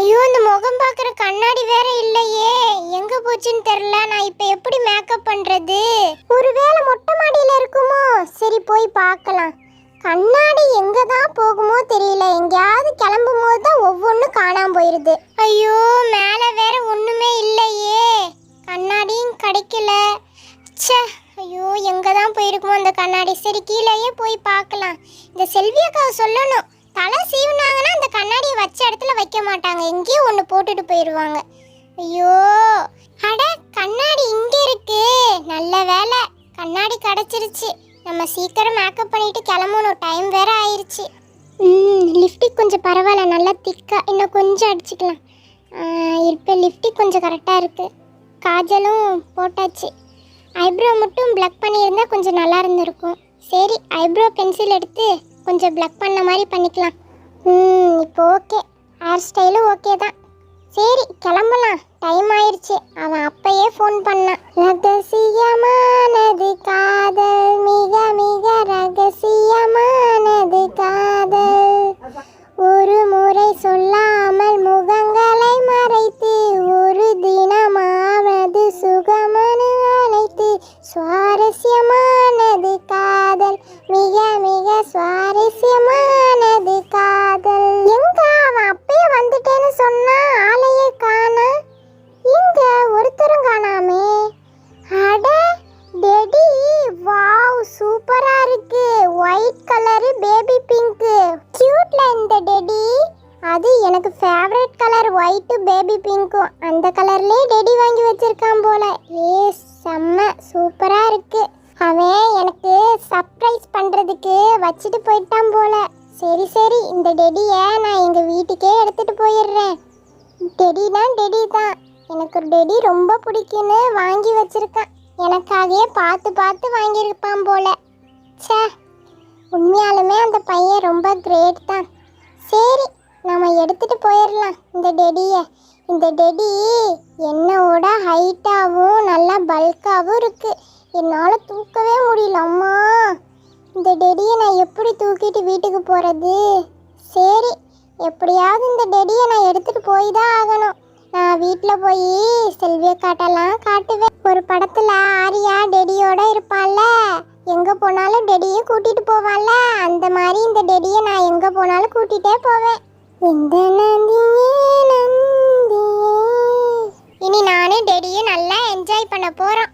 ஐயோ இந்த முகம் பார்க்குற கண்ணாடி வேற இல்லையே. எங்க போச்சுன்னு தெரியல. நான் இப்போ எப்படி மேக்கப் பண்றது? ஒருவேளை மொட்டை மாடியில இருக்குமோ? சரி போய் பார்க்கலாம். கண்ணாடி எங்க தான் போகுமோ தெரியல. எங்கேயாவது கிளம்பும் போது தான் ஒவ்வொன்றும் காணாம போயிருது. ஐயோ மேலே வேற ஒன்றுமே இல்லையே. கண்ணாடியும் கிடைக்கல. ச்சே ஐயோ எங்கே தான் போயிருக்குமோ அந்த கண்ணாடி. சரி கீழேயே போய் பார்க்கலாம். இந்த செல்வி அக்காவை சொல்லணும். தலை சீவுனாங்கன்னா அந்த கண்ணாடியை வச்ச இடத்துல வைக்க மாட்டாங்க. எங்கேயும் ஒன்று போட்டுட்டு போயிடுவாங்க ஐயோ. அட கண்ணாடி இங்கே இருக்கு. நல்ல வேலை கண்ணாடி கிடச்சிருச்சு. நம்ம சீக்கிரம் மேக்கப் பண்ணிட்டு கிளம்பணும். டைம் வேற ஆயிடுச்சு ம் லிப்டிக் கொஞ்சம் பரவாயில்ல. நல்லா திக்காக இன்னும் கொஞ்சம் அடிச்சுக்கலாம். இப்போ லிப்டிக் கொஞ்சம் கரெக்டாக இருக்குது காஜலும் போட்டாச்சு. ஐப்ரோ மட்டும் ப்ளக் பண்ணியிருந்தால் கொஞ்சம் நல்லா இருந்திருக்கும். சரி ஐப்ரோ பென்சில் எடுத்து கொஞ்சம் ப்ளக் பண்ண மாதிரி பண்ணிக்கலாம். ம் இப்போ ஓகே ஹேர் ஸ்டைலும் ஓகே தான். சரி கிளம்பலாம். டைம் ஆயிடுச்சு அவன் அப்பயே ஃபோன் பண்ணான். ரகசியமானது காதல் மிக மிக ரகசியம் சூப்பரா இருக்கு. ஒயிட் கலரு பேபி பிங்க் கியூட்ல இந்த டெடி. அது எனக்கு ஃபேவரட் கலர் ஒயிட்டு பேபி பிங்க்கும் அந்த கலர்லேயே டெடி வாங்கி வச்சிருக்கான் போல. ஏ செம்ம சூப்பரா இருக்கு. அவன் எனக்கு சர்ப்ரைஸ் பண்றதுக்கு வச்சுட்டு போயிட்டான் போல. சரி சரி இந்த டெடியை நான் எங்க வீட்டுக்கே எடுத்துட்டு போயிடுறேன். டெடி தான் டெடி தான் எனக்கு ஒரு டெடி ரொம்ப பிடிக்குன்னு வாங்கி வச்சிருக்கேன். எனக்காகவே பார்த்து பார்த்து வாங்கியிருப்பான் போல. ச்சே உண்மையாலுமே அந்த பையன் ரொம்ப கிரேட் தான். சரி நம்ம எடுத்துட்டு போயிடலாம் இந்த டெடியை இந்த டெடி என்னோட ஹைட்டாகவும் நல்லா பல்காகவும் இருக்குது என்னால் தூக்கவே முடியல அம்மா. இந்த டெடியை நான் எப்படி தூக்கிட்டு வீட்டுக்கு போகிறது சரி எப்படியாவது இந்த டெடியை நான் எடுத்துகிட்டு போய் தான் ஆகணும். நான் வீட்டில் போய் செல்வியை காட்டெல்லாம் காட்டுவேன். ஒரு படத்தில் ஆரியா டெடியோட இருப்பாள்ல. எங்கே போனாலும் டெடியை கூட்டிட்டு போவாள்ல. அந்த மாதிரி இந்த டெடியை நான் எங்கே போனாலும் கூட்டிகிட்டே போவேன். இந்த நந்தியே நந்தியே. இனி நானும் டெடியை நல்லா என்ஜாய் பண்ண போகிறோம்